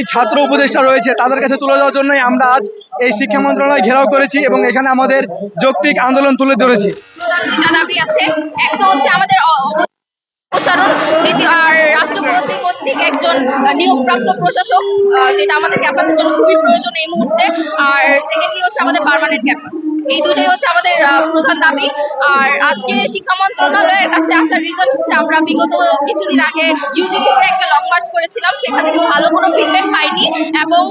যেই ছাত্র উপদেষ্টা রয়েছে, তাদের কাছে তুলে দেওয়ার জন্যই আমরা আজ এই শিক্ষা মন্ত্রণালয় ঘেরাও করেছি এবং এখানে আমাদের যৌক্তিক আন্দোলন তুলে ধরেছি। অপসারণ আর রাষ্ট্রপতি কর্তৃক একজন নিয়োগপ্রাপ্ত প্রশাসক যেটা আমাদের ক্যাম্পাসের জন্য খুবই প্রয়োজন এই মুহূর্তে। আর সেকেন্ডলি হচ্ছে আমাদের পার্মানেন্ট ক্যাম্পাস এই দুটোই হচ্ছে আমাদের প্রধান দাবি। আর আজকে শিক্ষা মন্ত্রণালয়ের কাছে আসার রিজন হচ্ছে আমরা বিগত কিছুদিন আগে ইউজিসিতে একটা লং মার্চ করেছিলাম। সেখান থেকে ভালো কোনো ফিডব্যাক পাইনি এবং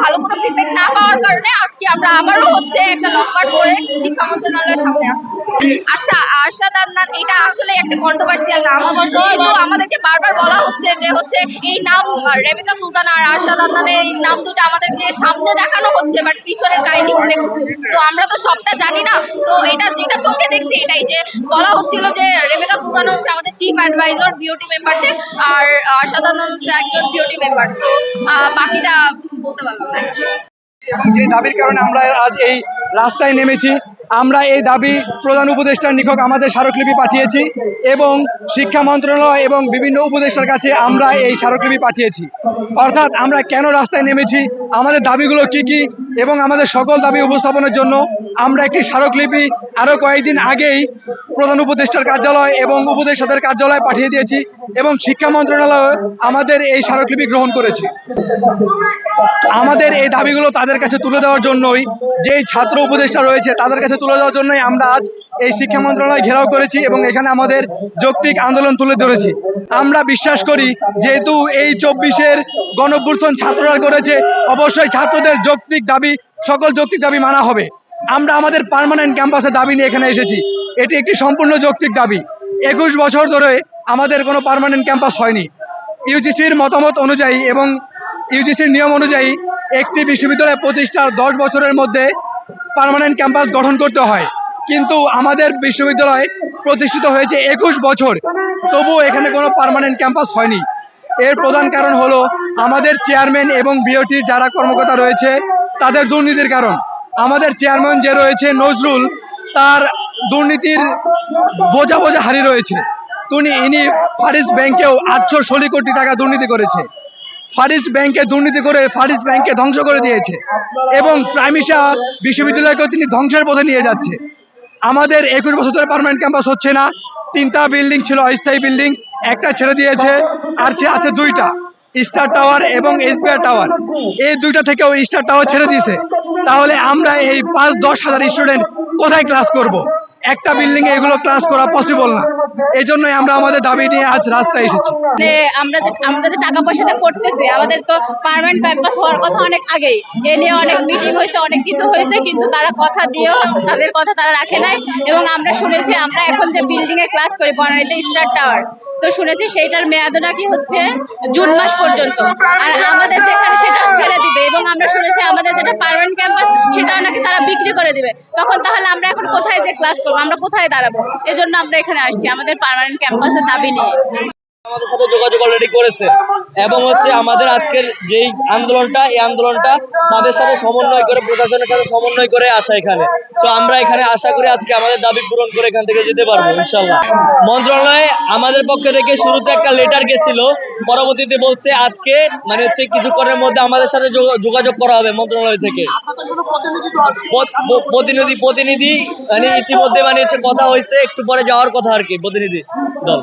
ভালো কোনো ফিডব্যাক না পাওয়ার কারণে আজকে আমরা আবারও হচ্ছে একটা লং মার্চ করে শিক্ষা মন্ত্রণালয়ের সামনে আসছি। আচ্ছা আরশাদ আদনান, এটা আসলে একটা কন্ট্রোভার্সিয়াল নাম। যেহেতু আমাদেরকে বারবার বলা হচ্ছে যে হচ্ছে এই নাম রেবেকা সুলতান আর আরশাদ আদনানের এই নাম দুটো আমাদেরকে সামনে দেখানো হচ্ছে বাট পিছনের কাহিনী অনেক কিছু। তো আমরা তো সবটা জানি না। তো এটা যেটা চোখে দেখছি এটাই যে বলা হচ্ছিল যে রেবেকা সুলতান হচ্ছে আমাদের চিফ অ্যাডভাইজার বিওটি মেম্বারদের আর আরশাদ আদনান হচ্ছে একজন বিওটি মেম্বার তো বাকিটা বলতে পারলাম না। এবং যে দাবির কারণে আমরা আজ এই রাস্তায় নেমেছি। আমরা এই দাবি প্রধান উপদেষ্টার নিকট আমাদের স্মারকলিপি পাঠিয়েছি এবং শিক্ষা মন্ত্রণালয় এবং বিভিন্ন উপদেষ্টার কাছে আমরা এই স্মারকলিপি পাঠিয়েছি। অর্থাৎ আমরা কেন রাস্তায় নেমেছি? আমাদের দাবিগুলো কি কি? এবং আমাদের সকল দাবি উপস্থাপনের জন্য আমরা একটি স্মারকলিপি আরও কয়েকদিন আগেই প্রধান উপদেষ্টার কার্যালয় এবং উপদেষ্টাদের কার্যালয়ে পাঠিয়ে দিয়েছি এবং শিক্ষা মন্ত্রণালয় আমাদের এই স্মারকলিপি গ্রহণ করেছে। আমাদের এই দাবিগুলো তাদের কাছে তুলে দেওয়ার জন্যই যেই ছাত্র উপদেষ্টা রয়েছে তাদের কাছে তুলে দেওয়ার জন্যই আমরা আজ এই শিক্ষা মন্ত্রণালয় ঘেরাও করেছি এবং এখানে আমাদের যৌক্তিক আন্দোলন তুলে ধরেছি। আমরা বিশ্বাস করি, যেহেতু এই চব্বিশের গণভ্যুত্থান ছাত্ররা করেছে, অবশ্যই ছাত্রদের যৌক্তিক দাবি, সকল যৌক্তিক দাবি মানা হবে। আমরা আমাদের পার্মানেন্ট ক্যাম্পাসের দাবি নিয়ে এখানে এসেছি। এটি একটি সম্পূর্ণ যৌক্তিক দাবি। একুশ বছর ধরে আমাদের কোনো পার্মানেন্ট ক্যাম্পাস হয়নি। ইউজিসির মতামত অনুযায়ী এবং ইউজিসির নিয়ম অনুযায়ী একটি বিশ্ববিদ্যালয় প্রতিষ্ঠার দশ বছরের মধ্যে পার্মানেন্ট ক্যাম্পাস গঠন করতে হয়। কিন্তু আমাদের বিশ্ববিদ্যালয় প্রতিষ্ঠিত হয়েছে একুশ বছর। তবুও এখানে কোনো পার্মানেন্ট ক্যাম্পাস হয়নি। এর প্রধান কারণ হলো আমাদের চেয়ারম্যান এবং বিওটির যারা কর্মকর্তা রয়েছে, তাদের দুর্নীতির কারণ। আমাদের চেয়ারম্যান যে রয়েছে, নজরুল, তার দুর্নীতির বোঝা বোঝা হারি রয়েছে। তিনি, ইনি ফারিস ব্যাংকেও আটশো ষোলো কোটি টাকা দুর্নীতি করেছে। ফারিস ব্যাংকে দুর্নীতি করে ফারিস ব্যাংকে ধ্বংস করে দিয়েছে। এবং প্রাইমিশা বিশ্ববিদ্যালয়কেও তিনি ধ্বংসের পথে নিয়ে যাচ্ছে। আমাদের একুশ বছর ধরে পারমানেন্ট ক্যাম্পাস হচ্ছে না। তিনটা বিল্ডিং ছিল, অস্থায়ী বিল্ডিং একটা ছেড়ে দিয়েছে, আর আছে দুইটা স্টার টাওয়ার এবং এসবিআর টাওয়ার এই দুইটা থেকেও স্টার টাওয়ার ছেড়ে দিয়েছে। তাহলে আমরা এই পাঁচ দশ হাজার স্টুডেন্ট কোথায় ক্লাস করব? একটা বিল্ডিং এগুলো ক্লাস করা পসিবল না। এই জন্যই আমরা আমাদের দাবি নিয়ে আজ রাস্তায় এসেছি। আমরা যে টাকা পড়তেছি, আমাদের তো পার্মানেন্ট ক্যাম্পাস হওয়ার কথা অনেক আগেই। এ নিয়ে অনেক মিটিং হয়েছে, অনেক কিছু হয়েছে, কিন্তু তারা কথা দিয়েও তাদের কথা তারা রাখে নাই। এবং আমরা শুনেছি, আমরা এখন যে বিল্ডিং এ ক্লাস করি, বনানীতে স্টার টাওয়ার তো শুনেছি সেইটার মেয়াদ নাকি হচ্ছে জুন মাস পর্যন্ত। আর আমাদের যেখানে সেটা ছেড়ে দিবে, এবং আমরা শুনেছি আমাদের যেটা পার্মানেন্ট ক্যাম্পাস সেটাও নাকি বিক্রি করে দিবে। তখন তাহলে আমরা এখন কোথায় যে ক্লাস করব? আমরা কোথায় দাঁড়াবো? এজন্য আমরা এখানে আসছি। আমাদের পার্মানেন্ট ক্যাম্পাসের দাবি নিয়ে। আমাদের সাথে যোগাযোগ অলরেডি করেছে। এবং হচ্ছে আমাদের আজকের যেই আন্দোলনটা, এই আন্দোলনটা তাদের সাথে সমন্বয় করে, প্রশাসনের সাথে সমন্বয় করে আসা এখানে। তো আমরা এখানে আশা করি আজকে আমাদের দাবি পূরণ করে এখান থেকে যেতে পারব ইনশাল্লাহ মন্ত্রণালয়ে আমাদের পক্ষ থেকে শুরুতে একটা লেটার গেছিল, পরবর্তীতে বলছে আজকে মানে হচ্ছে কিছুক্ষণের মধ্যে আমাদের সাথে যোগাযোগ করা হবে মন্ত্রণালয় থেকে। প্রতিনিধি প্রতিনিধি মানে ইতিমধ্যে মানে হচ্ছে কথা হয়েছে, একটু পরে যাওয়ার কথা আর কি, প্রতিনিধি দল।